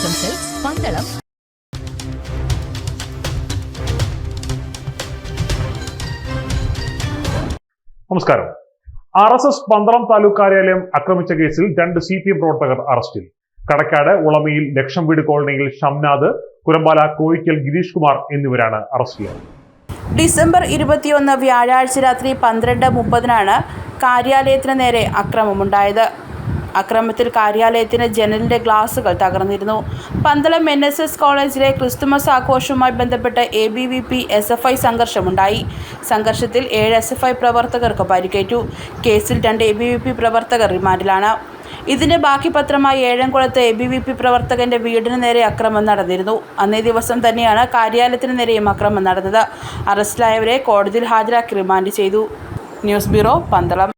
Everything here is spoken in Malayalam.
ശ്രീവത്സം പന്തളം. നമസ്കാരം. R S S Pandalam taluk കാര്യാലയം ആക്രമിച്ച കേസിൽ രണ്ട് സി പി എം പ്രവർത്തകർ അറസ്റ്റിൽ. കടക്കാട് ഉളമയിൽ ലക്ഷം വീട് കോളനിയിൽ ഷംനാഥ് കുരമ്പാല കോഴിക്കൽ ഗിരീഷ് കുമാർ എന്നിവരാണ് അറസ്റ്റിലായത്. ഡിസംബർ ഇരുപത്തിയൊന്ന് വ്യാഴാഴ്ച രാത്രി പന്ത്രണ്ട് മുപ്പതിനാണ് കാര്യാലയത്തിന് നേരെ അക്രമമുണ്ടായത്. അക്രമത്തിൽ കാര്യാലയത്തിന് ജനലിന്റെ ഗ്ലാസുകൾ തകർന്നിരുന്നു. പന്തളം എൻ എസ് എസ് കോളേജിലെ ക്രിസ്തുമസ് ആഘോഷവുമായി ബന്ധപ്പെട്ട് A B V P S F I സംഘർഷമുണ്ടായി. സംഘർഷത്തിൽ ഏഴ് എസ് എഫ് ഐ പ്രവർത്തകർക്ക് പരിക്കേറ്റു. കേസിൽ രണ്ട് എ ബി വി പി പ്രവർത്തകർ റിമാൻഡിലാണ്. ഇതിന്റെ ബാക്കി പത്രമായി ഏഴംകുളത്ത് എ ബി വി പി പ്രവർത്തകന്റെ വീടിന് നേരെ അക്രമം നടന്നിരുന്നു. അന്നേ ദിവസം തന്നെയാണ് കാര്യാലയത്തിന് നേരെയും അക്രമം നടന്നത്. അറസ്റ്റിലായവരെ കോടതിയിൽ ഹാജരാക്കി റിമാൻഡ് ചെയ്തു. News bureau Pandalam.